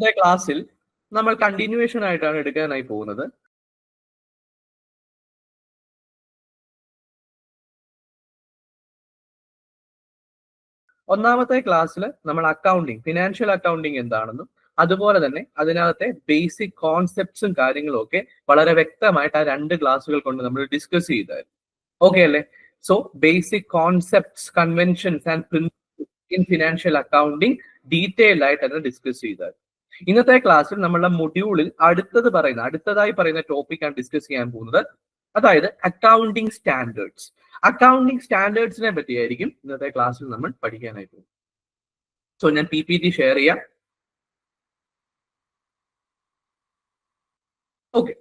ഇന്നത്തെ ക്ലാസ്സിൽ നമ്മൾ കണ്ടിന്യൂവേഷൻ ആയിട്ടാണ് എടുക്കാനായി പോകുന്നത്. ഒന്നാമത്തെ ക്ലാസ്സിൽ നമ്മൾ അക്കൗണ്ടിങ് ഫിനാൻഷ്യൽ അക്കൗണ്ടിങ് എന്താണെന്നും അതുപോലെ തന്നെ അതിനകത്തെ ബേസിക് കോൺസെപ്റ്റ്സും കാര്യങ്ങളും ഒക്കെ വളരെ വ്യക്തമായിട്ട് ആ രണ്ട് ക്ലാസ്സുകൾ കൊണ്ട് നമ്മൾ ഡിസ്കസ് ചെയ്തായിരുന്നു. ഓക്കെ അല്ലേ? So basic concepts conventions and principles in financial accounting detailed ആയിട്ട് അത് ഡിസ്കസ് ചെയ്തായിരുന്നു. ഇന്നത്തെ ക്ലാസ്സിൽ നമ്മളുടെ മൊഡ്യൂളിൽ അടുത്തത് പറയുന്ന അടുത്തതായി പറയുന്ന ടോപ്പിക്കാണ് ഡിസ്കസ് ചെയ്യാൻ പോകുന്നത്. അതായത് അക്കൗണ്ടിങ് സ്റ്റാൻഡേർഡ്സ് അക്കൗണ്ടിങ് സ്റ്റാൻഡേർഡ്സിനെ പറ്റിയായിരിക്കും ഇന്നത്തെ ക്ലാസ്സിൽ നമ്മൾ പഠിക്കാനായിട്ട് സോ ഞാൻ പി പി ടി ഷെയർ ചെയ്യാം. ഓക്കെ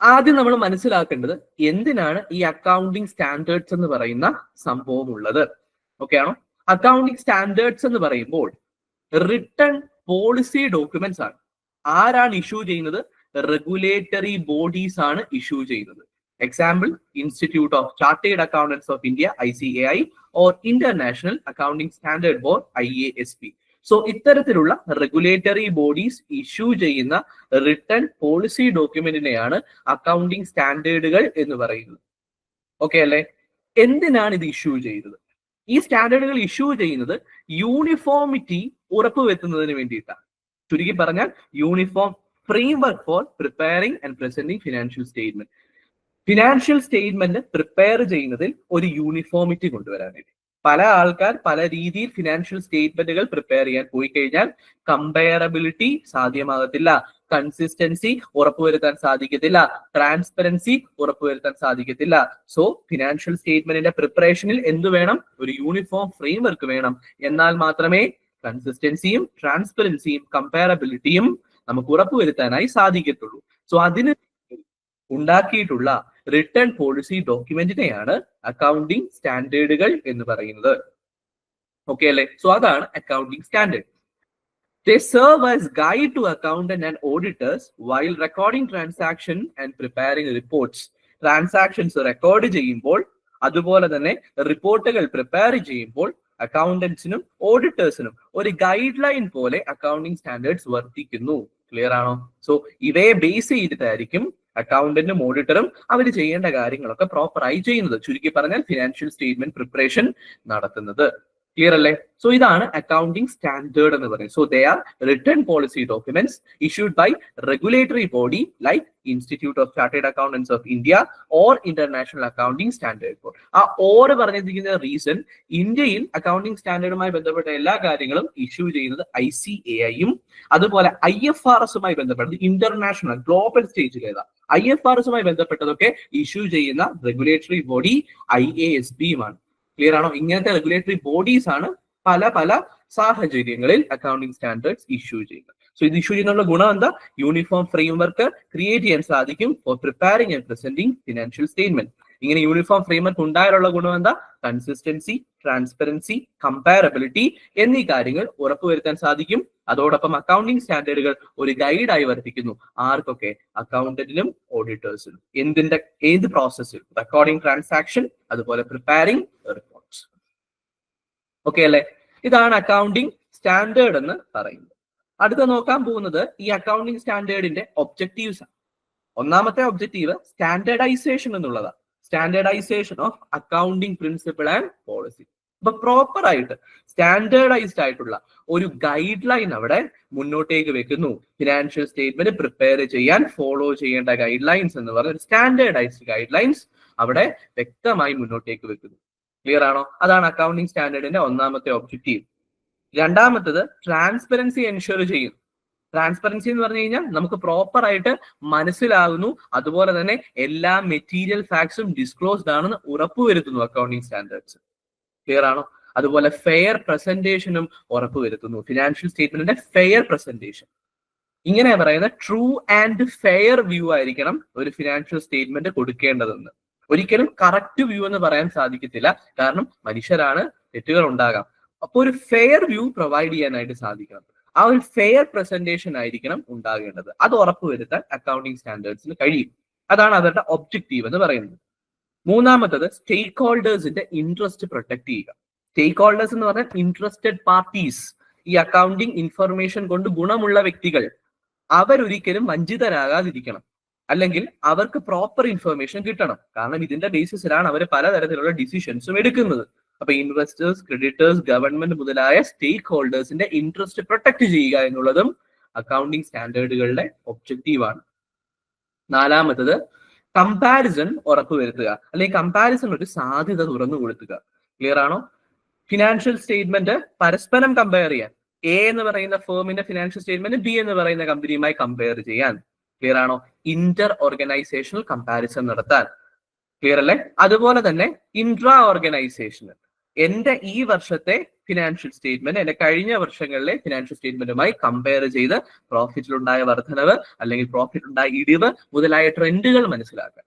ആദ്യം നമ്മൾ മനസ്സിലാക്കേണ്ടത് എന്തിനാണ് ഈ അക്കൗണ്ടിങ് സ്റ്റാൻഡേർഡ്സ് എന്ന് പറയുന്ന സംഭവം ഉള്ളത്? ഓക്കെ ആണോ? അക്കൗണ്ടിങ് സ്റ്റാൻഡേർഡ്സ് എന്ന് പറയുമ്പോൾ റിട്ടേൺ പോളിസി ഡോക്യുമെന്റ്സ് ആണ്. ആരാണ് ഇഷ്യൂ ചെയ്യുന്നത്? റെഗുലേറ്ററി ബോഡീസ് ആണ് ഇഷ്യൂ ചെയ്യുന്നത്. Example institute of chartered accountants of India I C A I or international accounting standard board I A S P so ഇത്തരത്തിലുള്ള regulatory bodies issue ചെയ്യുന്ന written policy ഡോക്യുമെന്റിനെയാണ് accounting സ്റ്റാൻഡേർഡുകൾ എന്ന് പറയുന്നത്. Okay അല്ലേ? എന്തിനാണ് ഇത് ഇഷ്യൂ ചെയ്തത്? ഈ സ്റ്റാൻഡേർഡുകൾ ഇഷ്യൂ ചെയ്യുന്നത് യൂണിഫോമിറ്റി ഉറപ്പുവരുത്തുന്നതിന് വേണ്ടിയിട്ടാണ്. ചുരുക്കി പറഞ്ഞാൽ uniform framework for preparing and presenting financial statement financial statement prepare ചെയ്യുന്നതിൽ ഒരു യൂണിഫോമിറ്റി കൊണ്ടുവരാനായിട്ട് പല ആൾക്കാർ പല രീതിയിൽ ഫിനാൻഷ്യൽ സ്റ്റേറ്റ്മെന്റുകൾ പ്രിപ്പയർ ചെയ്യാൻ പോയി കഴിഞ്ഞാൽ കമ്പയറബിലിറ്റി സാധ്യമാകത്തില്ല. കൺസിസ്റ്റൻസി ഉറപ്പുവരുത്താൻ സാധിക്കത്തില്ല. ട്രാൻസ്പെറൻസി ഉറപ്പുവരുത്താൻ സാധിക്കത്തില്ല. സോ ഫിനാൻഷ്യൽ സ്റ്റേറ്റ്മെന്റിന്റെ പ്രിപ്പറേഷനിൽ എന്ത് വേണം? ഒരു യൂണിഫോം ഫ്രെയിംവർക്ക് വേണം. എന്നാൽ മാത്രമേ കൺസിസ്റ്റൻസിയും ട്രാൻസ്പെറൻസിയും കമ്പാരബിലിറ്റിയും നമുക്ക് ഉറപ്പുവരുത്താനായി സാധിക്കത്തുള്ളൂ. സോ അതിന് ഉണ്ടാക്കിയിട്ടുള്ള റിട്ടേൺ പോളിസി ഡോക്യുമെന്റിനെയാണ് അക്കൗണ്ടിംഗ് സ്റ്റാൻഡേർഡുകൾ എന്ന് പറയുന്നത്. ഓക്കെ അല്ലേ? സോ അതാണ് accounting standard they serve as guide to accountant and auditors while recording transaction and preparing reports transactions record ചെയ്യുമ്പോൾ അതുപോലെ തന്നെ റിപ്പോർട്ടുകൾ പ്രിപ്പയർ ചെയ്യുമ്പോൾ അക്കൗണ്ടൻസിനും ഓഡിറ്റേഴ്സിനും ഒരു ഗൈഡ് ലൈൻ പോലെ അക്കൗണ്ടിങ് സ്റ്റാൻഡേർഡ്സ് വർദ്ധിക്കുന്നു ക്ലിയർ ആണോ? സോ ഇവയെ ബേസ് ചെയ്തിട്ടായിരിക്കും അക്കൗണ്ടന്റും ഓഡിറ്ററും അവർ ചെയ്യേണ്ട കാര്യങ്ങളൊക്കെ പ്രോപ്പറായി ചെയ്യുന്നത്. ചുരുക്കി പറഞ്ഞാൽ ഫിനാൻഷ്യൽ സ്റ്റേറ്റ്മെന്റ് പ്രിപ്പറേഷൻ നടത്തുന്നത്. ക്ലിയർ അല്ലേ? സോ ഇതാണ് അക്കൗണ്ടിംഗ് സ്റ്റാൻഡേർഡ് എന്ന് പറയുന്നത്. So they are return policy documents issued by regulatory body like institute of chartered accountants of India or international accounting standard board ആ ഓർ പറഞ്ഞിരിക്കുന്ന റീസൺ ഇന്ത്യയിൽ accounting സ്റ്റാൻഡേർഡുമായി ബന്ധപ്പെട്ട എല്ലാ കാര്യങ്ങളും ഇഷ്യൂ ചെയ്യുന്നത് ഐ സി എ ഐയും അതുപോലെ ഐ എഫ് ആർ എസുമായി ബന്ധപ്പെട്ടത് ഇന്റർനാഷണൽ ഗ്ലോബൽ സ്റ്റേജിലേതാ ഐ എഫ് ആർ എസുമായി ബന്ധപ്പെട്ടതൊക്കെ ഇഷ്യൂ ചെയ്യുന്ന regulatory body I A S ബിയുമാണ് clear ആണോ? ഇങ്ങനത്തെ റെഗുലേറ്ററി ബോഡീസ് ആണ് പല പല സാഹചര്യങ്ങളിൽ അക്കൗണ്ടിംഗ് സ്റ്റാൻഡേർഡ്സ് ഇഷ്യൂ ചെയ്യുന്നത്. സോ ഇത് ഇഷ്യൂ ചെയ്യുന്നുള്ള ഗുണം എന്താ? യൂണിഫോം ഫ്രെയിംവർക്ക് ക്രിയേറ്റ് ചെയ്യാൻ സാധിക്കും for preparing and presenting financial statement ഇങ്ങനെ യൂണിഫോം ഫ്രെയിംവർക്ക് ഉണ്ടായാലുള്ള ഗുണം എന്താ? കൺസിസ്റ്റൻസി ട്രാൻസ്പെറൻസി കമ്പയറബിലിറ്റി എന്നീ കാര്യങ്ങൾ ഉറപ്പുവരുത്താൻ സാധിക്കും. അതോടൊപ്പം അക്കൗണ്ടിംഗ് സ്റ്റാൻഡേർഡുകൾ ഒരു ഗൈഡായി വർദ്ധിക്കുന്നു ആർക്കൊക്കെ? അക്കൗണ്ടന്റിനും ഓഡിറ്റേഴ്സിനും എന്തിന്റെ ഏത് പ്രോസസ്സിൽ റെക്കോർഡിംഗ് ട്രാൻസാക്ഷൻ അതുപോലെ പ്രിപ്പയറിംഗ് റിപ്പോർട്ട്സ് ഓക്കെ അല്ലേ? ഇതാണ് അക്കൗണ്ടിംഗ് സ്റ്റാൻഡേർഡ് എന്ന് പറയുന്നത്. അടുത്ത നോക്കാൻ പോകുന്നത് ഈ അക്കൗണ്ടിംഗ് സ്റ്റാൻഡേർഡിന്റെ ഒബ്ജക്റ്റീവ്സ് ആണ്. ഒന്നാമത്തെ ഒബ്ജക്റ്റീവ് സ്റ്റാൻഡേർഡൈസേഷൻ എന്നുള്ളതാണ്. Standardisation of accounting principle and policy അപ്പൊ പ്രോപ്പർ ആയിട്ട് സ്റ്റാൻഡേർഡൈസ്ഡ് ആയിട്ടുള്ള ഒരു ഗൈഡ് ലൈൻ അവിടെ മുന്നോട്ടേക്ക് വെക്കുന്നു. ഫിനാൻഷ്യൽ സ്റ്റേറ്റ്മെന്റ് പ്രിപ്പയർ ചെയ്യാൻ ഫോളോ ചെയ്യേണ്ട ഗൈഡ് ലൈൻസ് എന്ന് പറഞ്ഞ സ്റ്റാൻഡേർഡൈസ്ഡ് ഗൈഡ് ലൈൻസ് അവിടെ വ്യക്തമായി മുന്നോട്ടേക്ക് വെക്കുന്നു. ക്ലിയർ ആണോ? അതാണ് അക്കൗണ്ടിങ് സ്റ്റാൻഡേർഡിന്റെ ഒന്നാമത്തെ ഒബ്ജക്റ്റീവ് രണ്ടാമത്തത് ട്രാൻസ്പെറൻസി എൻഷുർ ചെയ്യും. ട്രാൻസ്പെറൻസി എന്ന് പറഞ്ഞു കഴിഞ്ഞാൽ നമുക്ക് പ്രോപ്പർ ആയിട്ട് മനസ്സിലാകുന്നു. അതുപോലെ തന്നെ എല്ലാ മെറ്റീരിയൽ ഫാക്ട്സും ഡിസ്ക്ലോസ്ഡ് ആണെന്ന് ഉറപ്പുവരുത്തുന്നു അക്കൗണ്ടിങ് സ്റ്റാൻഡേർഡ്സ് ക്ലിയർ ആണോ? അതുപോലെ ഫെയർ പ്രസന്റേഷനും ഉറപ്പുവരുത്തുന്നു ഫിനാൻഷ്യൽ സ്റ്റേറ്റ്മെന്റിന്റെ ഫെയർ പ്രസന്റേഷൻ ഇങ്ങനെ പറയുന്ന ട്രൂ ആൻഡ് ഫെയർ വ്യൂ ആയിരിക്കണം ഒരു ഫിനാൻഷ്യൽ സ്റ്റേറ്റ്മെന്റ് കൊടുക്കേണ്ടതെന്ന്. ഒരിക്കലും കറക്റ്റ് വ്യൂ എന്ന് പറയാൻ സാധിക്കത്തില്ല. കാരണം മനുഷ്യരാണ് തെറ്റുകൾ ഉണ്ടാകാം. അപ്പോൾ ഒരു ഫെയർ വ്യൂ പ്രൊവൈഡ് ചെയ്യാനായിട്ട് സാധിക്കണം. ആ ഒരു ഫെയർ പ്രസന്റേഷൻ ആയിരിക്കണം ഉണ്ടാകേണ്ടത്. അത് ഉറപ്പുവരുത്താൻ അക്കൗണ്ടിംഗ് സ്റ്റാൻഡേർഡ്സിന് കഴിയും. അതാണ് അവരുടെ ഒബ്ജക്റ്റീവ് എന്ന് പറയുന്നത്. മൂന്നാമത്തത് സ്റ്റേക്ക് ഹോൾഡേഴ്സിന്റെ ഇൻട്രസ്റ്റ് പ്രൊട്ടക്ട് ചെയ്യുക. സ്റ്റേക്ക് ഹോൾഡേഴ്സ് എന്ന് പറഞ്ഞാൽ ഇൻട്രസ്റ്റഡ് പാർട്ടീസ് ഈ അക്കൗണ്ടിങ് ഇൻഫർമേഷൻ കൊണ്ട് ഗുണമുള്ള വ്യക്തികൾ. അവരൊരിക്കലും വഞ്ചിതരാകാതിരിക്കണം. അല്ലെങ്കിൽ അവർക്ക് പ്രോപ്പർ ഇൻഫർമേഷൻ കിട്ടണം. കാരണം ഇതിന്റെ ബേസിസിലാണ് അവർ പലതരത്തിലുള്ള ഡിസിഷൻസും എടുക്കുന്നത്. അപ്പൊ ഇൻവെസ്റ്റേഴ്സ് ക്രെഡിറ്റേഴ്സ് ഗവൺമെന്റ് മുതലായ സ്റ്റേക്ക് ഹോൾഡേഴ്സിന്റെ ഇൻട്രസ്റ്റ് പ്രൊട്ടക്ട് ചെയ്യുക എന്നുള്ളതും അക്കൗണ്ടിംഗ് സ്റ്റാൻഡേർഡുകളുടെ ഒബ്ജക്റ്റീവാണ് നാലാമത്തത് കമ്പാരിസൺ ഉറപ്പുവരുത്തുക. അല്ലെങ്കിൽ കമ്പാരിസൺ ഒരു സാധ്യത തുറന്നു കൊടുക്കുക ക്ലിയർ ആണോ? ഫിനാൻഷ്യൽ സ്റ്റേറ്റ്മെന്റ് പരസ്പരം കമ്പയർ ചെയ്യാൻ. എ എന്ന് പറയുന്ന ഫേമിന്റെ ഫിനാൻഷ്യൽ സ്റ്റേറ്റ്മെന്റ് ബി എന്ന് പറയുന്ന കമ്പനിയുമായി കമ്പയർ ചെയ്യാൻ. ക്ലിയർ ആണോ? ഇന്റർ ഓർഗനൈസേഷണൽ കമ്പാരിസൺ നടത്താൻ. ക്ലിയർ അല്ലേ? അതുപോലെ തന്നെ ഇൻട്രാ ഓർഗനൈസേഷന് എന്റെ ഈ വർഷത്തെ ഫിനാൻഷ്യൽ സ്റ്റേറ്റ്മെന്റ് എന്റെ കഴിഞ്ഞ വർഷങ്ങളിലെ ഫിനാൻഷ്യൽ സ്റ്റേറ്റ്മെന്റുമായി കമ്പയർ ചെയ്ത് പ്രോഫിറ്റിലുണ്ടായ വർധനവ് അല്ലെങ്കിൽ പ്രോഫിറ്റ് ഉണ്ടായ ഇടിവ് മുതലായ ട്രെൻഡുകൾ മനസ്സിലാക്കുക.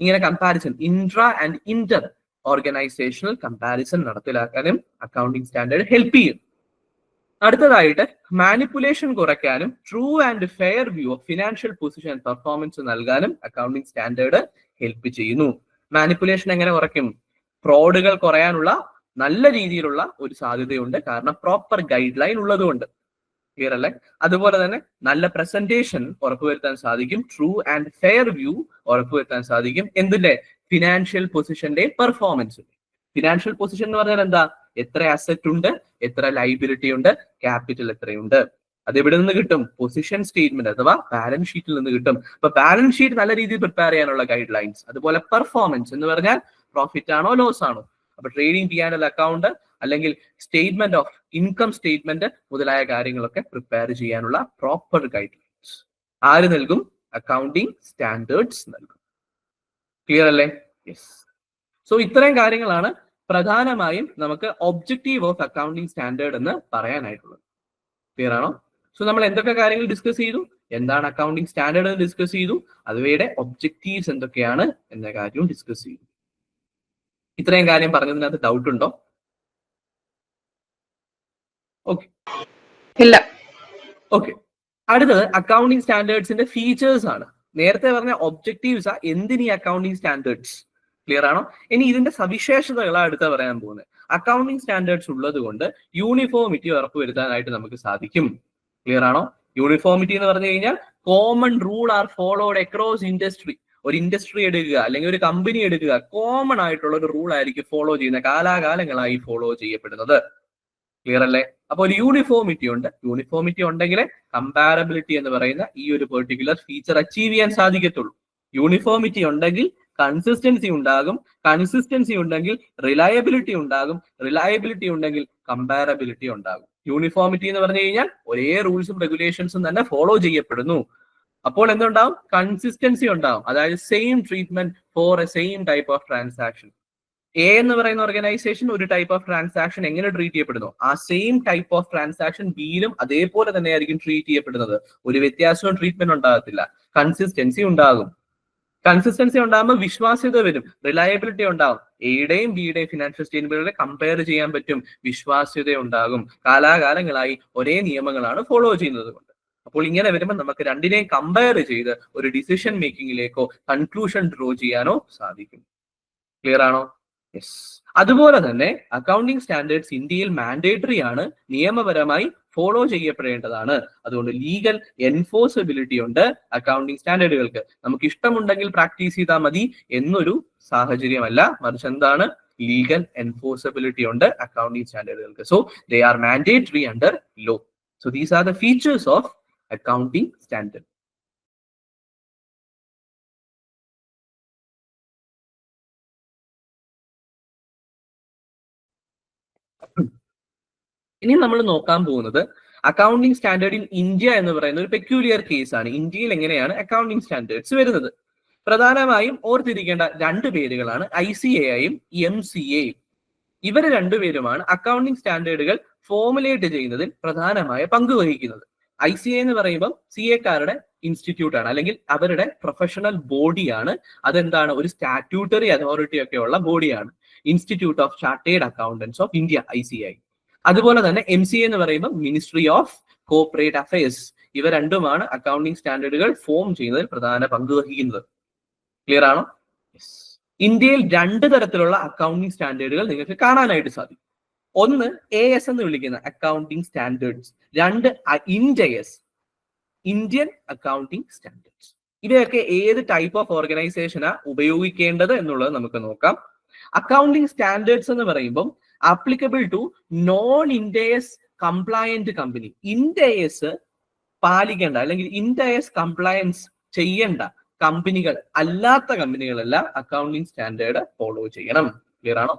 ഇങ്ങനെ comparison intra and inter organisational comparison നടപ്പിലാക്കാനും അക്കൗണ്ടിംഗ് സ്റ്റാൻഡേർഡ് ഹെൽപ്പ് ചെയ്യും. അടുത്തതായിട്ട് മാനിപ്പുലേഷൻ കുറയ്ക്കാനും true and fair view of financial position performance നൽകാനും അക്കൗണ്ടിംഗ് സ്റ്റാൻഡേർഡ് ഹെൽപ്പ് ചെയ്യുന്നു. മാനിപ്പുലേഷൻ എങ്ങനെ കുറയ്ക്കും? ഫ്രോഡുകൾ കുറയാനുള്ള നല്ല രീതിയിലുള്ള ഒരു സാധ്യതയുണ്ട്. കാരണം പ്രോപ്പർ ഗൈഡ് ലൈൻ ഉള്ളതുകൊണ്ട്. ക്ലിയർ അല്ലേ? അതുപോലെ തന്നെ നല്ല പ്രസന്റേഷൻ ഉറപ്പുവരുത്താൻ സാധിക്കും. ട്രൂ ആൻഡ് ഫെയർ വ്യൂ ഉറപ്പുവരുത്താൻ സാധിക്കും. എന്തിന്റെ ഫിനാൻഷ്യൽ പൊസിഷന്റെ പെർഫോമൻസ് ഫിനാൻഷ്യൽ പൊസിഷൻ എന്ന് പറഞ്ഞാൽ എന്താ? എത്ര അസറ്റ് ഉണ്ട് എത്ര ലൈബിലിറ്റി ഉണ്ട് ക്യാപിറ്റൽ എത്രയുണ്ട്. അത് എവിടെ നിന്ന് കിട്ടും? പൊസിഷൻ സ്റ്റേറ്റ്മെന്റ് അഥവാ ബാലൻസ് ഷീറ്റിൽ നിന്ന് കിട്ടും. അപ്പൊ ബാലൻസ് ഷീറ്റ് നല്ല രീതിയിൽ പ്രിപ്പയർ ചെയ്യാനുള്ള ഗൈഡ് ലൈൻസ് അതുപോലെ പെർഫോമൻസ് എന്ന് പറഞ്ഞാൽ പ്രോഫിറ്റ് ആണോ ലോസ് ആണോ? അപ്പൊ ട്രേഡിംഗ് ചെയ്യാനുള്ള അക്കൗണ്ട് അല്ലെങ്കിൽ സ്റ്റേറ്റ്മെന്റ് ഓഫ് ഇൻകം സ്റ്റേറ്റ്മെന്റ് മുതലായ കാര്യങ്ങളൊക്കെ പ്രിപ്പയർ ചെയ്യാനുള്ള പ്രോപ്പർ ഗൈഡ് ലൈൻസ് ആര് നൽകും? അക്കൗണ്ടിങ് സ്റ്റാൻഡേർഡ്സ് നൽകും. ക്ലിയർ അല്ലേ? യെസ് സോ ഇത്രയും കാര്യങ്ങളാണ് പ്രധാനമായും നമുക്ക് ഒബ്ജക്റ്റീവ് ഓഫ് അക്കൗണ്ടിങ് സ്റ്റാൻഡേർഡ് എന്ന് പറയാനായിട്ടുള്ളത്. ക്ലിയർ ആണോ? സോ നമ്മൾ എന്തൊക്കെ കാര്യങ്ങൾ ഡിസ്കസ് ചെയ്തു? എന്താണ് അക്കൗണ്ടിങ് സ്റ്റാൻഡേർഡ് എന്ന് ഡിസ്കസ് ചെയ്തു? അവയുടെ ഒബ്ജക്റ്റീവ്സ് എന്തൊക്കെയാണ് എന്ന കാര്യവും ഡിസ്കസ് ചെയ്തു. ഇത്രയും കാര്യം പറഞ്ഞതിനകത്ത് ഡൗട്ട് ഉണ്ടോ? ഓക്കെ ഇല്ല. ഓക്കെ അടുത്തത് അക്കൗണ്ടിങ് സ്റ്റാൻഡേർഡ്സിന്റെ ഫീച്ചേഴ്സ് ആണ്. നേരത്തെ പറഞ്ഞ ഒബ്ജക്റ്റീവ്സ് ആ എന്തിന് ഈ അക്കൗണ്ടിങ് സ്റ്റാൻഡേർഡ്സ് ക്ലിയർ ആണോ? ഇനി ഇതിന്റെ സവിശേഷതകളാണ് അടുത്ത പറയാൻ പോകുന്നത്. അക്കൗണ്ടിങ് സ്റ്റാൻഡേർഡ്സ് ഉള്ളത് കൊണ്ട് യൂണിഫോമിറ്റി ഉറപ്പുവരുത്താനായിട്ട് നമുക്ക് സാധിക്കും. ക്ലിയർ ആണോ? യൂണിഫോമിറ്റി എന്ന് പറഞ്ഞു കഴിഞ്ഞാൽ common rule are followed across industry ഒരു ഇൻഡസ്ട്രി എടുക്കുക അല്ലെങ്കിൽ ഒരു കമ്പനി എടുക്കുക കോമൺ ആയിട്ടുള്ള ഒരു റൂൾ ആയിരിക്കും ഫോളോ ചെയ്യുന്ന കാലാകാലങ്ങളായി ഫോളോ ചെയ്യപ്പെടുന്നത്. ക്ലിയർ അല്ലേ? അപ്പോൾ ഒരു യൂണിഫോമിറ്റി ഉണ്ട്. യൂണിഫോമിറ്റി ഉണ്ടെങ്കിൽ കമ്പാരബിലിറ്റി എന്ന് പറയുന്ന ഈ ഒരു പെർട്ടിക്കുലർ ഫീച്ചർ അച്ചീവ് ചെയ്യാൻ സാധിക്കത്തുള്ളൂ. യൂണിഫോമിറ്റി ഉണ്ടെങ്കിൽ കൺസിസ്റ്റൻസി ഉണ്ടാകും. കൺസിസ്റ്റൻസി ഉണ്ടെങ്കിൽ റിലയബിലിറ്റി ഉണ്ടാകും. റിലയബിലിറ്റി ഉണ്ടെങ്കിൽ കമ്പാരബിലിറ്റി ഉണ്ടാകും. യൂണിഫോമിറ്റി എന്ന് പറഞ്ഞു കഴിഞ്ഞാൽ ഒരേ റൂൾസും റെഗുലേഷൻസും തന്നെ ഫോളോ ചെയ്യപ്പെടുന്നു. അപ്പോൾ എന്തുണ്ടാവും? കൺസിസ്റ്റൻസി ഉണ്ടാവും. അതായത് same treatment for a same type of transaction A എന്ന് പറയുന്ന ഓർഗനൈസേഷൻ ഒരു ടൈപ്പ് ഓഫ് ട്രാൻസാക്ഷൻ എങ്ങനെ ട്രീറ്റ് ചെയ്യപ്പെടുന്നു? ആ സെയിം ടൈപ്പ് ഓഫ് ട്രാൻസാക്ഷൻ ബിയിലും അതേപോലെ തന്നെ ആയിരിക്കും ട്രീറ്റ് ചെയ്യപ്പെടുന്നത്. ഒരു വ്യത്യാസവും ട്രീറ്റ്മെന്റ് ഉണ്ടാകത്തില്ല. കൺസിസ്റ്റൻസി ഉണ്ടാകും. കൺസിസ്റ്റൻസി ഉണ്ടാകുമ്പോൾ വിശ്വാസ്യത വരും. റിലയബിലിറ്റി ഉണ്ടാകും. എയുടെയും ബിയുടെയും ഫിനാൻഷ്യൽ സ്റ്റേറ്റ്മെന്റുകളെ കമ്പയർ ചെയ്യാൻ പറ്റും. വിശ്വാസ്യത ഉണ്ടാകും. കാലാകാലങ്ങളായി ഒരേ നിയമങ്ങളാണ് ഫോളോ ചെയ്യുന്നത് കൊണ്ട്. അപ്പോൾ ഇങ്ങനെ വരുമ്പോൾ നമുക്ക് രണ്ടിനെയും കമ്പയർ ചെയ്ത് ഒരു ഡിസിഷൻ മേക്കിങ്ങിലേക്കോ കൺക്ലൂഷൻ ഡ്രോ ചെയ്യാനോ സാധിക്കും. ക്ലിയർ ആണോ? യെസ് അതുപോലെ തന്നെ അക്കൗണ്ടിംഗ് സ്റ്റാൻഡേർഡ്സ് ഇന്ത്യയിൽ മാൻഡേറ്ററി ആണ് നിയമപരമായി ഫോളോ ചെയ്യപ്പെടേണ്ടതാണ്. അതുകൊണ്ട് ലീഗൽ എൻഫോഴ്സബിലിറ്റി ഉണ്ട് അക്കൗണ്ടിംഗ് സ്റ്റാൻഡേർഡുകൾക്ക് നമുക്ക് ഇഷ്ടമുണ്ടെങ്കിൽ പ്രാക്ടീസ് ചെയ്താൽ മതി എന്നൊരു സാഹചര്യമല്ല. മറിച്ച് എന്താണ്? ലീഗൽ എൻഫോഴ്സബിലിറ്റി ഉണ്ട് accounting സ്റ്റാൻഡേർഡുകൾക്ക് so they are mandatory under law so these are the features of accounting standard. ഇനി നമ്മൾ നോക്കാൻ പോകുന്നത് അക്കൗണ്ടിംഗ് സ്റ്റാൻഡേർഡ് ഇൻ ഇന്ത്യ എന്ന് പറയുന്ന ഒരു പെക്യൂലിയർ കേസാണ് ഇന്ത്യയിൽ എങ്ങനെയാണ് അക്കൗണ്ടിംഗ് സ്റ്റാൻഡേർഡ്സ് വരുന്നത്? പ്രധാനമായും ഓർത്തിരിക്കേണ്ട രണ്ട് പേരുകളാണ് ഐ സി എ ഐയും എം സി എയും. ഇവർ രണ്ടുപേരുമാണ് അക്കൗണ്ടിംഗ് സ്റ്റാൻഡേർഡുകൾ ഫോമുലേറ്റ് ചെയ്യുന്നതിൽ പ്രധാനമായ പങ്ക് വഹിക്കുന്നത്. ഐ സി എ എന്ന് പറയുമ്പോൾ സി എക്കാരുടെ ഇൻസ്റ്റിറ്റ്യൂട്ട് ആണ്. അല്ലെങ്കിൽ അവരുടെ പ്രൊഫഷണൽ ബോഡിയാണ് അതെന്താണ്? ഒരു സ്റ്റാറ്റ്യൂട്ടറി അതോറിറ്റി ഒക്കെ ഉള്ള ബോഡിയാണ് institute of chartered accountants of India I C I അതുപോലെ തന്നെ എം സി എന്ന് പറയുമ്പോൾ മിനിസ്ട്രി ഓഫ് കോപ്പറേറ്റ് അഫയേഴ്സ് ഇവ രണ്ടുമാണ് അക്കൗണ്ടിംഗ് സ്റ്റാൻഡേർഡുകൾ ഫോം ചെയ്യുന്നതിൽ പ്രധാന പങ്ക് വഹിക്കുന്നത്. ക്ലിയർ ആണോ? ഇന്ത്യയിൽ രണ്ട് തരത്തിലുള്ള അക്കൗണ്ടിംഗ് സ്റ്റാൻഡേർഡുകൾ നിങ്ങൾക്ക് കാണാനായിട്ട് സാധിക്കും. ഒന്ന് എ എസ് എന്ന് വിളിക്കുന്ന അക്കൗണ്ടിങ് സ്റ്റാൻഡേർഡ്സ് രണ്ട് ഇൻഡയസ് ഇന്ത്യൻ അക്കൗണ്ടിങ് സ്റ്റാൻഡേർഡ്സ് ഇവയൊക്കെ ഏത് ടൈപ്പ് ഓഫ് ഓർഗനൈസേഷനാ ഉപയോഗിക്കേണ്ടത് എന്നുള്ളത് നമുക്ക് നോക്കാം. അക്കൗണ്ടിങ് സ്റ്റാൻഡേർഡ്സ് എന്ന് പറയുമ്പോൾ applicable to non Ind AS compliant company Ind AS പാലിക്കേണ്ട അല്ലെങ്കിൽ ഇൻഡയസ് കംപ്ലയൻസ് ചെയ്യേണ്ട കമ്പനികൾ അല്ലാത്ത കമ്പനികളെല്ലാം അക്കൗണ്ടിങ് സ്റ്റാൻഡേർഡ് ഫോളോ ചെയ്യണം. ക്ലിയർ ആണോ?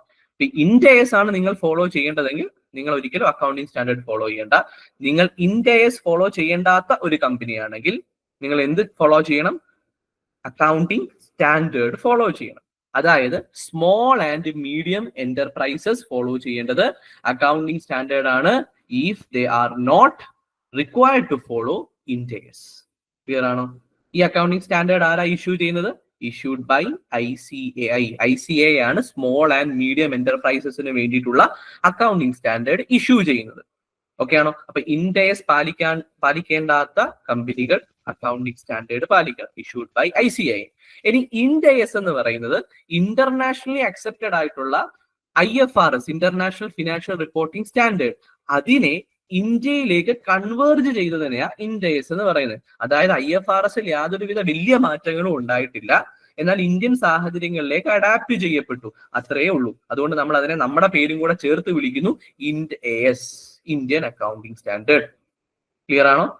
ഇൻഡയസ് ആണ് നിങ്ങൾ ഫോളോ ചെയ്യേണ്ടതെങ്കിൽ നിങ്ങൾ ഒരിക്കലും അക്കൗണ്ടിങ് സ്റ്റാൻഡേർഡ് ഫോളോ ചെയ്യേണ്ട. നിങ്ങൾ ഇൻഡേഴ്സ് ഫോളോ ചെയ്യേണ്ടാത്ത ഒരു കമ്പനിയാണെങ്കിൽ നിങ്ങൾ എന്ത് ഫോളോ ചെയ്യണം? അക്കൗണ്ടിങ് സ്റ്റാൻഡേർഡ് ഫോളോ ചെയ്യണം. അതായത് small and medium enterprises follow ചെയ്യേണ്ടത് അക്കൗണ്ടിങ് സ്റ്റാൻഡേർഡ് ആണ്. If they are not required to follow Ind AS clear ആണോ? ഈ അക്കൗണ്ടിങ് സ്റ്റാൻഡേർഡ് ആരാ ഇഷ്യൂ ചെയ്യുന്നത്? Issued by I C A I I C A ആണ് small and medium എന്റർപ്രൈസസിന് വേണ്ടിയിട്ടുള്ള accounting standard issue ചെയ്യുന്നത്. ഓക്കെ ആണോ? അപ്പൊ ഇൻഡയസ് പാലിക്കാൻ പാലിക്കേണ്ടാത്ത കമ്പനികൾ അക്കൗണ്ടിങ് സ്റ്റാൻഡേർഡ് പാലിക്കണം issued by I C I ഇനി ഇൻഡയസ് എന്ന് പറയുന്നത് ഇന്റർനാഷണലി അക്സെപ്റ്റഡ് ആയിട്ടുള്ള I F R S international financial reporting standard അതിനെ ഇന്ത്യയിലേക്ക് കൺവേർജ് ചെയ്തു തന്നെയാണ് ഇൻഡേസ് എന്ന് പറയുന്നത്. അതായത് ഐ എഫ് ആർ എസിൽ യാതൊരുവിധ വലിയ മാറ്റങ്ങളും ഉണ്ടായിട്ടില്ല. എന്നാൽ ഇന്ത്യൻ സാഹചര്യങ്ങളിലേക്ക് അഡാപ്റ്റ് ചെയ്യപ്പെട്ടു. അത്രയേ ഉള്ളൂ. അതുകൊണ്ട് നമ്മൾ അതിനെ നമ്മുടെ പേരും കൂടെ ചേർത്ത് വിളിക്കുന്നു. Ind S Indian accounting standard clear ആണോ?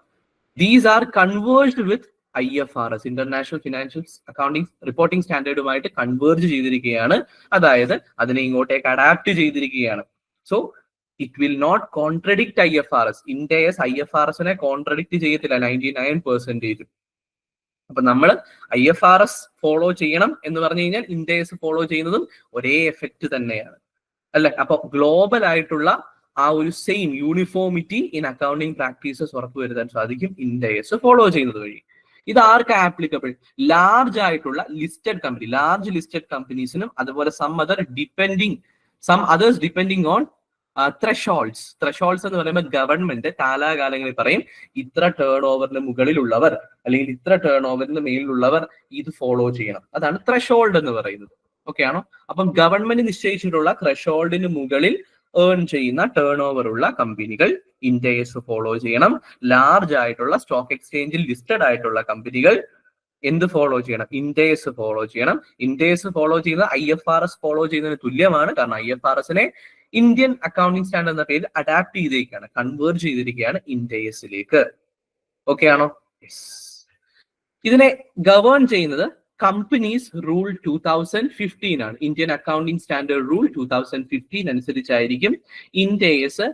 These are converged with I F R S international financial accounting reporting സ്റ്റാൻഡേർഡുമായിട്ട് converge ചെയ്തിരിക്കുകയാണ്. അതായത് അതിനെ ഇങ്ങോട്ടേക്ക് അഡാപ്റ്റ് ചെയ്തിരിക്കുകയാണ്. So it will not contradict I F R S Ind AS I F R എസിനെ contradict ചെയ്യത്തില്ല ninety nine percentage അപ്പൊ നമ്മൾ I F R S follow ചെയ്യണം എന്ന് പറഞ്ഞു കഴിഞ്ഞാൽ ഇന്ത്യസ് ഫോളോ ചെയ്യുന്നതും ഒരേ എഫക്റ്റ് തന്നെയാണ്. അല്ലെ? അപ്പൊ ഗ്ലോബൽ ആയിട്ടുള്ള ആ ഒരു same uniformity in accounting practices ഉറപ്പുവരുത്താൻ സാധിക്കും ഇന്ത്യസ് ഫോളോ ചെയ്യുന്നത് വഴി. ഇത് ആർക്ക് ആപ്ലിക്കബിൾ ലാർജ് ആയിട്ടുള്ള ലിസ്റ്റഡ് കമ്പനി ലാർജ് ലിസ്റ്റഡ് കമ്പനീസിനും അതുപോലെ some other depending some others depending on thresholds thresholds എന്ന് പറയുമ്പോൾ ഗവൺമെന്റ് കാലാകാലങ്ങളിൽ പറയും ഇത്ര ടേൺ ഓവറിന് മുകളിലുള്ളവർ അല്ലെങ്കിൽ ഇത്ര ടേൺ ഓവറിന് മേലിലുള്ളവർ ഇത് ഫോളോ ചെയ്യണം. അതാണ് ത്രഷോൾഡ് എന്ന് പറയുന്നത്. ഓക്കെ ആണോ? അപ്പം ഗവൺമെന്റ് നിശ്ചയിച്ചിട്ടുള്ള ത്രഷോൾഡിന് മുകളിൽ ഏൺ ചെയ്യുന്ന ടേൺ ഓവർ ഉള്ള കമ്പനികൾ ഇൻഡെക്സ് ഫോളോ ചെയ്യണം. ലാർജ് ആയിട്ടുള്ള സ്റ്റോക്ക് എക്സ്ചേഞ്ചിൽ ലിസ്റ്റഡ് ആയിട്ടുള്ള കമ്പനികൾ എന്ത് ഫോളോ ചെയ്യണം? ഇൻഡേസ് ഫോളോ ചെയ്യണം. ഇൻഡേസ് ഫോളോ ചെയ്യുന്നത് I F R S follow ചെയ്യുന്നതിന് തുല്യമാണ്. കാരണം ഐ എഫ് ആർ എസിനെ ഇന്ത്യൻ അക്കൗണ്ടിംഗ് സ്റ്റാൻഡേർഡ് എന്ന പേരിൽ അഡാപ്റ്റ് ചെയ്തിരിക്കുകയാണ്. കൺവേർട്ട് ചെയ്തിരിക്കുകയാണ് ഇൻഡേസിലേക്ക് ഓക്കെ ആണോ? ഇതിനെ ഗവേൺ ചെയ്യുന്നത് companies rule two thousand fifteen ആണ്. Indian accounting standard rule two thousand fifteen അനുസരിച്ചായിരിക്കും ഇൻഡേസ്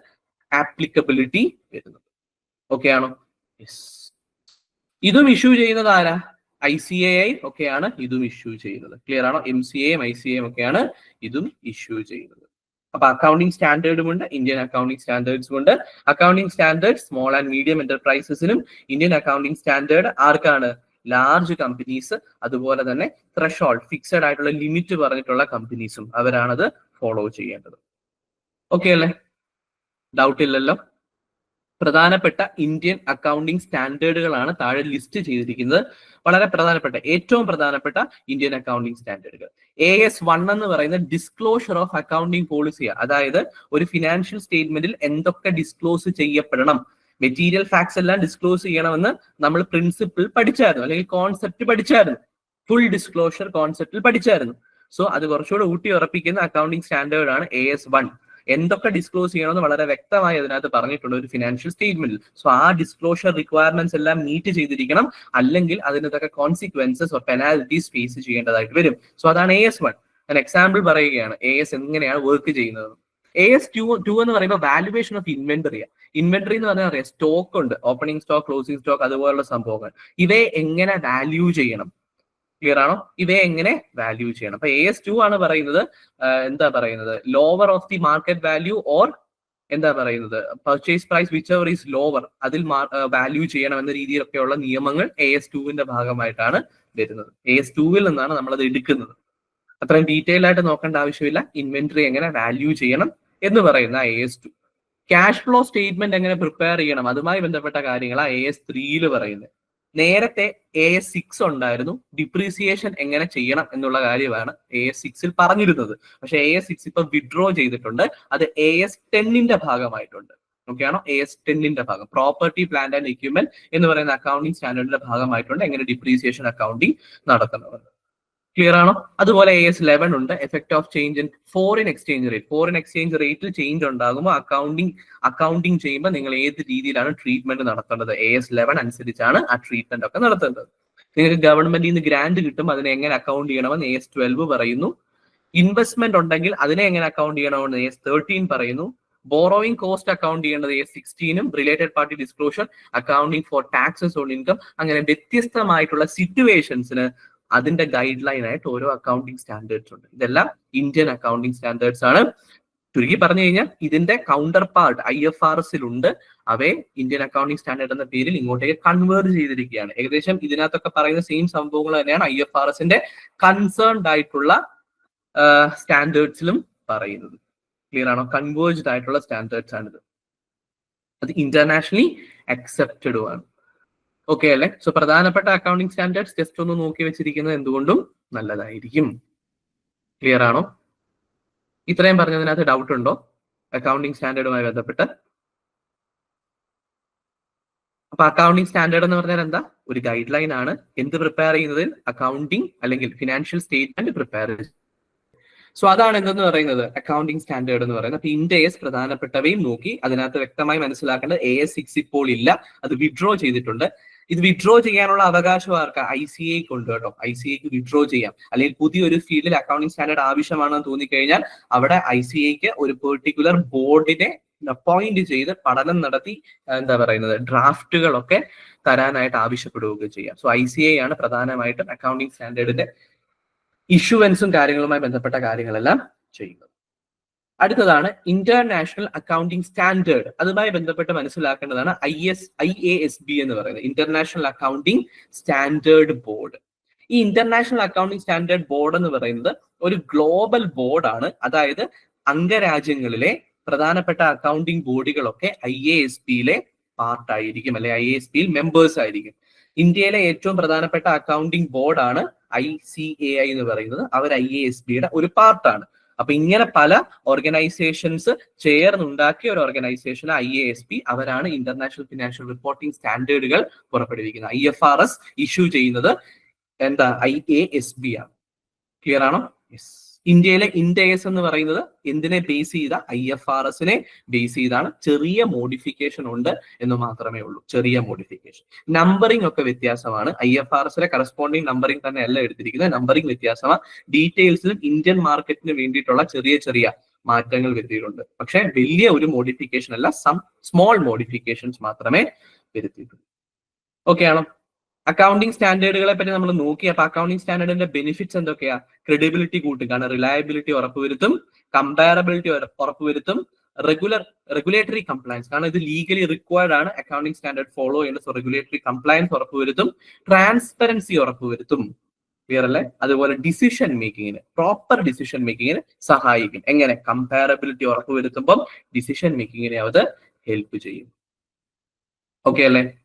ആപ്ലിക്കബിലിറ്റി വരുന്നത്. ഓക്കെ ആണോ? ഇതും ഇഷ്യൂ ചെയ്യുന്നത് ആരാ? ഐ സി എ ഐ ഒക്കെയാണ് ഇതും ഇഷ്യൂ ചെയ്യുന്നത്. ക്ലിയർ ആണോ? എം സി എയും ഐ സി എയും ഒക്കെയാണ് ഇതും ഇഷ്യൂ ചെയ്യുന്നത്. അപ്പൊ അക്കൗണ്ടിങ് സ്റ്റാൻഡേർഡും ഉണ്ട് ഇന്ത്യൻ അക്കൗണ്ടിങ് സ്റ്റാൻഡേർഡ്സും ഉണ്ട്. Accounting standard small and medium എന്റർപ്രൈസസിനും Indian accounting standard ആർക്കാണ്? ലാർജ് കമ്പനീസ് അതുപോലെ തന്നെ ത്രഷോൾഡ് ഫിക്സഡ് ആയിട്ടുള്ള ലിമിറ്റ് പറഞ്ഞിട്ടുള്ള കമ്പനീസും അവരാണത് ഫോളോ ചെയ്യേണ്ടത്. ഓക്കെ അല്ലേ? ഡൗട്ട് ഇല്ലല്ലോ? പ്രധാനപ്പെട്ട ഇന്ത്യൻ അക്കൗണ്ടിംഗ് സ്റ്റാൻഡേർഡുകളാണ് താഴെ ലിസ്റ്റ് ചെയ്തിരിക്കുന്നത്. വളരെ പ്രധാനപ്പെട്ട ഏറ്റവും പ്രധാനപ്പെട്ട ഇന്ത്യൻ അക്കൗണ്ടിംഗ് സ്റ്റാൻഡേർഡുകൾ. എ എസ് വൺ എന്ന് പറയുന്ന ഡിസ്ക്ലോഷർ ഓഫ് അക്കൗണ്ടിംഗ് പോളിസിയാണ് അതായത് ഒരു ഫിനാൻഷ്യൽ സ്റ്റേറ്റ്മെന്റിൽ എന്തൊക്കെ ഡിസ്ക്ലോസ് ചെയ്യപ്പെടണം. മെറ്റീരിയൽ ഫാക്ട്സ് എല്ലാം ഡിസ്ക്ലോസ് ചെയ്യണമെന്ന് നമ്മൾ പ്രിൻസിപ്പിൾ പഠിച്ചായിരുന്നു. അല്ലെങ്കിൽ കോൺസെപ്റ്റ് പഠിച്ചായിരുന്നു. ഫുൾ ഡിസ്ക്ലോഷർ കോൺസെപ്റ്റിൽ പഠിച്ചായിരുന്നു. സോ അത് കുറച്ചുകൂടെ ഊട്ടി ഉറപ്പിക്കുന്ന അക്കൗണ്ടിംഗ് സ്റ്റാൻഡേർഡ് ആണ് എ എസ് വൺ എന്തൊക്കെ ഡിസ്ക്ലോസ് ചെയ്യണമെന്ന് വളരെ വ്യക്തമായി അതിനകത്ത് പറഞ്ഞിട്ടുള്ള ഒരു ഫിനാൻഷ്യൽ സ്റ്റേറ്റ്മെന്റ് സോ ആ ഡിസ്ക്ലോഷർ റിക്വയർമെന്റ്സ് എല്ലാം മീറ്റ് ചെയ്തിരിക്കണം. അല്ലെങ്കിൽ അതിനകത്തൊക്കെ കോൺസിക്വൻസസ് ഓർ പെനാലിറ്റീസ് ഫേസ് ചെയ്യേണ്ടതായിട്ട് വരും. സോ അതാണ് എ എസ് വൺ ഞാൻ എക്സാമ്പിൾ പറയുകയാണ്. എ എസ് എങ്ങനെയാണ് വർക്ക് ചെയ്യുന്നത്? എ എസ് ടു ടു എന്ന് പറയുമ്പോൾ വാലുവേഷൻ ഓഫ് ഇൻവെന്ററി ഇൻവെന്ററി എന്ന് പറഞ്ഞാൽ അറിയാം? സ്റ്റോക്ക് ഉണ്ട്. ഓപ്പണിംഗ് സ്റ്റോക്ക് ക്ലോസിംഗ് സ്റ്റോക്ക് അതുപോലുള്ള സംഭവങ്ങൾ. ഇവയെ എങ്ങനെ വാല്യൂ ചെയ്യണം? ക്ലിയർ ആണോ? ഇവയെ എങ്ങനെ വാല്യൂ ചെയ്യണം? അപ്പൊ എ എസ് ടു ആണ് പറയുന്നത് എന്താ പറയുന്നത്? Lower of the market value or എന്താ പറയുന്നത്? Purchase price whichever is lower അതിൽ വാല്യൂ ചെയ്യണം എന്ന രീതിയിലൊക്കെയുള്ള നിയമങ്ങൾ എ എസ് ടുവിന്റെ ഭാഗമായിട്ടാണ് വരുന്നത്. എ എസ് ടുവിൽ നിന്നാണ് നമ്മൾ അത് എടുക്കുന്നത്. അത്രയും ഡീറ്റെയിൽ ആയിട്ട് നോക്കേണ്ട ആവശ്യമില്ല. ഇൻവെന്ററി എങ്ങനെ വാല്യൂ ചെയ്യണം എന്ന് പറയുന്ന A S two cash flow statement എങ്ങനെ പ്രിപ്പയർ ചെയ്യണം? അതുമായി ബന്ധപ്പെട്ട കാര്യങ്ങളാണ് എ എസ് ത്രീയിൽ പറയുന്നത്. നേരത്തെ എ എസ് സിക്സ് ഉണ്ടായിരുന്നു. ഡിപ്രീസിയേഷൻ എങ്ങനെ ചെയ്യണം എന്നുള്ള കാര്യമാണ് എ എസ് സിക്സിൽ പറഞ്ഞിരുന്നത്. പക്ഷെ എ എസ് സിക്സ് ഇപ്പൊ വിഡ്രോ ചെയ്തിട്ടുണ്ട്. അത് എ എസ് ടെന്നിന്റെ ഭാഗമായിട്ടുണ്ട്. ഓക്കെ ആണോ? എ എസ് ടെന്നിന്റെ ഭാഗം. പ്രോപ്പർട്ടി പ്ലാന്റ് ആൻഡ് എക്യുപ്മെന്റ് എന്ന് പറയുന്ന അക്കൗണ്ടിങ് സ്റ്റാൻഡേർഡിന്റെ ഭാഗമായിട്ടുണ്ട്. എങ്ങനെ ഡിപ്രീസിയേഷൻ അക്കൗണ്ടിങ് നടത്തുന്നത് ക്ലിയർ ആണോ? അതുപോലെ എ എസ് ലെവൻ ഉണ്ട്. Effect of change in foreign exchange rate foreign exchange റേറ്റിൽ ചേഞ്ച് ഉണ്ടാകുമ്പോൾ അക്കൗണ്ടിങ് അക്കൗണ്ടിങ് ചെയ്യുമ്പോൾ നിങ്ങൾ ഏത് രീതിയിലാണ് ട്രീറ്റ്മെന്റ് നടത്തേണ്ടത്? എ എസ് ലെവൻ അനുസരിച്ചാണ് ആ ട്രീറ്റ്മെന്റ് ഒക്കെ നടത്തേണ്ടത്. നിങ്ങൾക്ക് ഗവൺമെന്റിൽ നിന്ന് ഗ്രാന്റ് കിട്ടും. അതിനെ എങ്ങനെ അക്കൗണ്ട് ചെയ്യണമെന്ന് എ എസ് ട്വൽവ് പറയുന്നു. ഇൻവെസ്റ്റ്മെന്റ് ഉണ്ടെങ്കിൽ അതിനെ എങ്ങനെ അക്കൗണ്ട് ചെയ്യണമെന്ന് എ എസ് തേർട്ടീൻ പറയുന്നു. ബോറോയിങ് കോസ്റ്റ് അക്കൗണ്ട് ചെയ്യേണ്ടത് A സിക്സ്റ്റീനും related party disclosure accounting for taxes on income അങ്ങനെ വ്യത്യസ്തമായിട്ടുള്ള സിറ്റുവേഷൻസിന് അതിന്റെ ഗൈഡ് ലൈൻ ആയിട്ട് ഓരോ അക്കൗണ്ടിങ് സ്റ്റാൻഡേർഡ്സ് ഉണ്ട്. ഇതെല്ലാം ഇന്ത്യൻ അക്കൗണ്ടിങ് സ്റ്റാൻഡേർഡ്സ് ആണ്. ചുരുക്കി പറഞ്ഞു കഴിഞ്ഞാൽ ഇതിന്റെ counterpart I F R എസിലുണ്ട് അവയെ ഇന്ത്യൻ അക്കൗണ്ടിങ് സ്റ്റാൻഡേർഡ് എന്ന പേരിൽ ഇങ്ങോട്ടേക്ക് കൺവേർട്ട് ചെയ്തിരിക്കുകയാണ്. ഏകദേശം ഇതിനകത്തൊക്കെ പറയുന്ന സെയിം സംഭവങ്ങൾ തന്നെയാണ് ഐ എഫ് ആർ എസിന്റെ കൺസേൺഡ് ആയിട്ടുള്ള സ്റ്റാൻഡേർഡ്സിലും പറയുന്നത്. ക്ലിയർ ആണോ? കൺവേർജ്ഡ് ആയിട്ടുള്ള സ്റ്റാൻഡേർഡ്സ് ആണിത്. അത് ഇന്റർനാഷണലി അക്സെപ്റ്റഡും ആണ്. ഓക്കെ അല്ലെ? സോ പ്രധാനപ്പെട്ട അക്കൗണ്ടിങ് സ്റ്റാൻഡേർഡ്സ് ജസ്റ്റ് ഒന്ന് നോക്കി വെച്ചിരിക്കുന്നത് എന്തുകൊണ്ടും നല്ലതായിരിക്കും. ക്ലിയർ ആണോ? ഇത്രയും പറഞ്ഞതിനകത്ത് ഡൗട്ട് ഉണ്ടോ? അക്കൗണ്ടിങ് സ്റ്റാൻഡേർഡുമായി ബന്ധപ്പെട്ട്. അപ്പൊ അക്കൗണ്ടിങ് സ്റ്റാൻഡേർഡ് എന്ന് പറഞ്ഞാൽ എന്താ? ഒരു ഗൈഡ് ലൈൻ ആണ്. എന്ത് പ്രിപ്പയർ ചെയ്യുന്നതിൽ അക്കൗണ്ടിങ് അല്ലെങ്കിൽ ഫിനാൻഷ്യൽ സ്റ്റേറ്റ്മെന്റ് പ്രിപ്പയർ സോ അതാണ് എന്തെന്ന് പറയുന്നത്? അക്കൗണ്ടിങ് സ്റ്റാൻഡേർഡ് എന്ന് പറയുന്നത്. അപ്പൊ എസ് പ്രധാനപ്പെട്ടവയും നോക്കി. അതിനകത്ത് വ്യക്തമായി മനസ്സിലാക്കേണ്ടത് എ എസ് സിക്സ് ഇപ്പോൾ ഇല്ല. അത് വിഡ്രോ ചെയ്തിട്ടുണ്ട്. ഇത് വിഡ്രോ ചെയ്യാനുള്ള അവകാശം ആർക്ക്? ഐ സി ഐ കൊണ്ട് കേട്ടോ. ഐ സി ഐക്ക് വിഡ്രോ ചെയ്യാം. അല്ലെങ്കിൽ പുതിയൊരു ഫീൽഡിൽ അക്കൗണ്ടിംഗ് സ്റ്റാൻഡേർഡ് ആവശ്യമാണെന്ന് തോന്നിക്കഴിഞ്ഞാൽ അവിടെ ഐ സി ഐക്ക് ഒരു പെർട്ടിക്കുലർ ബോർഡിനെ അപ്പോയിന്റ് ചെയ്ത് പഠനം നടത്തി എന്താ പറയുന്നത് ഡ്രാഫ്റ്റുകളൊക്കെ തരാനായിട്ട് ആവശ്യപ്പെടുകയൊക്കെ ചെയ്യാം. സോ ഐ സി ഐ ആണ് പ്രധാനമായിട്ടും അക്കൗണ്ടിംഗ് സ്റ്റാൻഡേർഡിന്റെ ഇഷ്യുവൻസും കാര്യങ്ങളുമായി ബന്ധപ്പെട്ട കാര്യങ്ങളെല്ലാം ചെയ്യുന്നത്. അടുത്തതാണ് ഇന്റർനാഷണൽ അക്കൗണ്ടിംഗ് സ്റ്റാൻഡേർഡ് അതുമായി ബന്ധപ്പെട്ട് മനസ്സിലാക്കേണ്ടതാണ് I S I A S B എന്ന് പറയുന്നത് ഇന്റർനാഷണൽ അക്കൗണ്ടിംഗ് സ്റ്റാൻഡേർഡ് ബോർഡ് ഈ ഇന്റർനാഷണൽ അക്കൗണ്ടിംഗ് സ്റ്റാൻഡേർഡ് ബോർഡ് എന്ന് പറയുന്നത് ഒരു ഗ്ലോബൽ ബോർഡാണ് അതായത് അംഗരാജ്യങ്ങളിലെ പ്രധാനപ്പെട്ട അക്കൗണ്ടിംഗ് ബോർഡുകളൊക്കെ ഐ എ എസ് പിയിലെ പാർട്ടായിരിക്കും അല്ലെ ഐ എസ് പിയിൽ മെമ്പേഴ്സ് ആയിരിക്കും. ഇന്ത്യയിലെ ഏറ്റവും പ്രധാനപ്പെട്ട അക്കൗണ്ടിംഗ് ബോർഡാണ് ഐ സി എ ഐ എന്ന് പറയുന്നത്. അവർ ഐ എ എസ് ബിയുടെ ഒരു പാർട്ടാണ് അപ്പൊ ഇങ്ങനെ പല ഓർഗനൈസേഷൻസ് ചേർന്നുണ്ടാക്കിയ ഒരു organization I A S P അവരാണ് ഇന്റർനാഷണൽ ഫിനാൻഷ്യൽ റിപ്പോർട്ടിംഗ് സ്റ്റാൻഡേർഡുകൾ പുറപ്പെടുവിക്കുന്നത്. I F R S issue ചെയ്യുന്നത് എന്താ? ഐ എ എസ് ബി ആണ്. ക്ലിയർ ആണോ? യെസ് ഇന്ത്യയിലെ ഇൻഡേസ് എന്ന് പറയുന്നത് എന്തിനെ ബേസ് ചെയ്ത? ഐ എഫ് ആർ എസിനെ ബേസ് ചെയ്താണ്. ചെറിയ മോഡിഫിക്കേഷൻ ഉണ്ട് എന്ന് മാത്രമേ ഉള്ളൂ. ചെറിയ മോഡിഫിക്കേഷൻ നമ്പറിംഗ് ഒക്കെ വ്യത്യാസമാണ്. ഐ എഫ് ആർ എസിലെ കറസ്പോണ്ടിങ് നമ്പറിംഗ് തന്നെ അല്ല എടുത്തിരിക്കുന്നത്. നമ്പറിംഗ് വ്യത്യാസമാണ്. ഡീറ്റെയിൽസിലും ഇന്ത്യൻ മാർക്കറ്റിന് വേണ്ടിയിട്ടുള്ള ചെറിയ ചെറിയ മാറ്റങ്ങൾ വരുത്തിയിട്ടുണ്ട്. പക്ഷേ വലിയ ഒരു മോഡിഫിക്കേഷൻ അല്ല സം സ്മോൾ മോഡിഫിക്കേഷൻസ് മാത്രമേ വരുത്തിയിട്ടുള്ളൂ. ഓക്കെ ആണോ? അക്കൗണ്ടിങ് സ്റ്റാൻഡേർഡുകളെ പറ്റി നമ്മൾ നോക്കി. അപ്പൊ അക്കൗണ്ടിങ് സ്റ്റാൻഡേർഡിന്റെ ബെനിഫിറ്റ്സ് എന്തൊക്കെയാ? ക്രെഡിബിലിറ്റി കൂട്ടുക കാരണം റിലയബിലിറ്റി ഉറപ്പുവരുത്തും കമ്പയറബിലിറ്റി ഉറപ്പുവരുത്തും റെഗുലർ റെഗുലേറ്ററി കംപ്ലയൻസ് കാരണം ഇത് ലീഗലി റിക്വയർഡ് ആണ്. അക്കൗണ്ടിങ് സ്റ്റാൻഡേർഡ് ഫോളോ ചെയ്യേണ്ട സോ റെഗുലേറ്ററി കംപ്ലയൻസ് ഉറപ്പുവരുത്തും ട്രാൻസ്പെറൻസി ഉറപ്പുവരുത്തും. ക്ലിയർ അല്ലേ? അതുപോലെ ഡിസിഷൻ മേക്കിങ്ങിന് പ്രോപ്പർ ഡിസിഷൻ മേക്കിങ്ങിന് സഹായിക്കും. എങ്ങനെ? കമ്പാരബിലിറ്റി ഉറപ്പുവരുത്തുമ്പം ഡിസിഷൻ മേക്കിങ്ങിനെ അത് ഹെൽപ്പ് ചെയ്യും. ഓക്കെ അല്ലേ?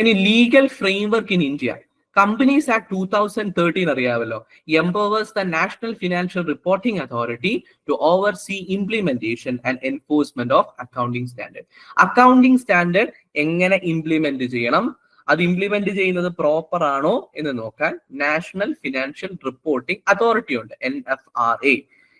ഇനി legal framework in India Companies Act two thousand thirteen അറിയാമല്ലോ. Empowers the National Financial Reporting Authority to oversee implementation and enforcement of accounting standard accounting standard എങ്ങനെ implement ചെയ്യണം? അത് ഇംപ്ലിമെന്റ് ചെയ്യുന്നത് proper ആണോ എന്ന് നോക്കാൻ നാഷണൽ ഫിനാൻഷ്യൽ റിപ്പോർട്ടിംഗ് അതോറിറ്റി ഉണ്ട് N F R A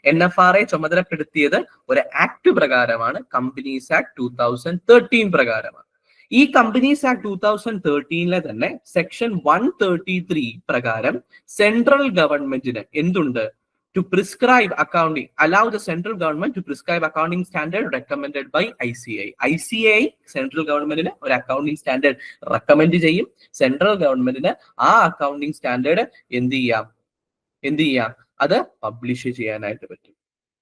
N F R A ചുമതലപ്പെടുത്തിയത് ഒരു act പ്രകാരമാണ്. Companies Act two thousand thirteen പ്രകാരമാണ്. ഈ കമ്പനീസ് ആക്ട് ടൂ തൗസൻഡ് തേർട്ടീനിലെ തന്നെ സെക്ഷൻ വൺ തേർട്ടി ത്രീ പ്രകാരം സെൻട്രൽ ഗവൺമെന്റിന് എന്തുണ്ട്? To prescribe accounting allow the central government to prescribe accounting standard recommended by I C I I C I central ഗവൺമെന്റിന് ഒരു accounting standard recommend ചെയ്യും. Central ഗവൺമെന്റിന് ആ accounting standard എന്ത് ചെയ്യാം? എന്ത് ചെയ്യാം? അത് പബ്ലിഷ് ചെയ്യാനായിട്ട് പറ്റും.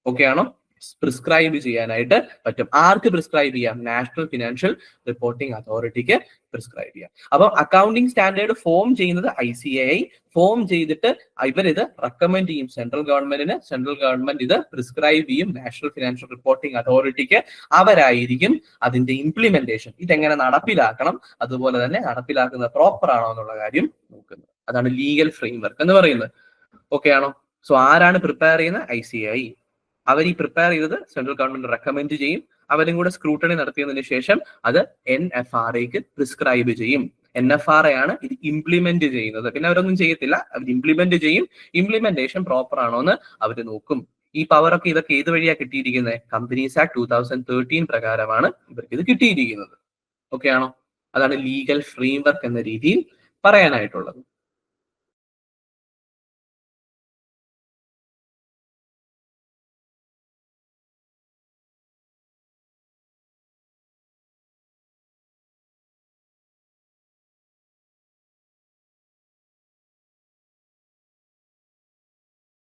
ഓക്കെ ആണോ? പ്രിസ്ക്രൈബ് ചെയ്യാനായിട്ട് പറ്റും. ആർക്ക് പ്രിസ്ക്രൈബ് ചെയ്യാം? നാഷണൽ ഫിനാൻഷ്യൽ റിപ്പോർട്ടിംഗ് അതോറിറ്റിക്ക് പ്രിസ്ക്രൈബ് ചെയ്യാം. അപ്പൊ അക്കൗണ്ടിംഗ് സ്റ്റാൻഡേർഡ് ഫോം ചെയ്യുന്നത് I C A I form ചെയ്തിട്ട് ഇവരിത് റെക്കമെൻഡ് ചെയ്യും. സെൻട്രൽ ഗവൺമെന്റിന് സെൻട്രൽ ഗവൺമെന്റ് ഇത് പ്രിസ്ക്രൈബ് ചെയ്യും. നാഷണൽ ഫിനാൻഷ്യൽ റിപ്പോർട്ടിംഗ് അതോറിറ്റിക്ക് അവരായിരിക്കും അതിന്റെ ഇംപ്ലിമെന്റേഷൻ ഇതെങ്ങനെ നടപ്പിലാക്കണം? അതുപോലെ തന്നെ നടപ്പിലാക്കുന്നത് പ്രോപ്പർ ആണോ എന്നുള്ള കാര്യം നോക്കുന്നത്. അതാണ് ലീഗൽ ഫ്രെയിംവർക്ക് എന്ന് പറയുന്നത്. ഓക്കെ ആണോ? സോ ആരാണ് പ്രിപ്പയർ ചെയ്യുന്നത്? ഐ സി ഐ അവർ ഈ പ്രിപ്പയർ ചെയ്തത് സെൻട്രൽ ഗവൺമെന്റ് റെക്കമെൻഡ് ചെയ്യും. അവരും കൂടെ സ്ക്രൂട്ടണി നടത്തിയതിനു ശേഷം അത് എൻ എഫ് ആർ എക്ക് പ്രിസ്ക്രൈബ് ചെയ്യും. എൻ എഫ് ആർ എ ആണ് ഇത് ഇംപ്ലിമെന്റ് ചെയ്യുന്നത്. പിന്നെ അവരൊന്നും ചെയ്യത്തില്ല. അവർ ഇംപ്ലിമെന്റ് ചെയ്യും. ഇംപ്ലിമെന്റേഷൻ പ്രോപ്പർ ആണോ എന്ന് അവർ നോക്കും. ഈ പവർ ഒക്കെ ഇതൊക്കെ ഏത് വഴിയാ കിട്ടിയിരിക്കുന്നത് Companies Act two thousand thirteen പ്രകാരമാണ് ഇവർക്ക് ഇത് കിട്ടിയിരിക്കുന്നത്. ഓക്കെ ആണോ? അതാണ് ലീഗൽ ഫ്രെയിംവർക്ക് എന്ന രീതിയിൽ പറയാനായിട്ടുള്ളത്.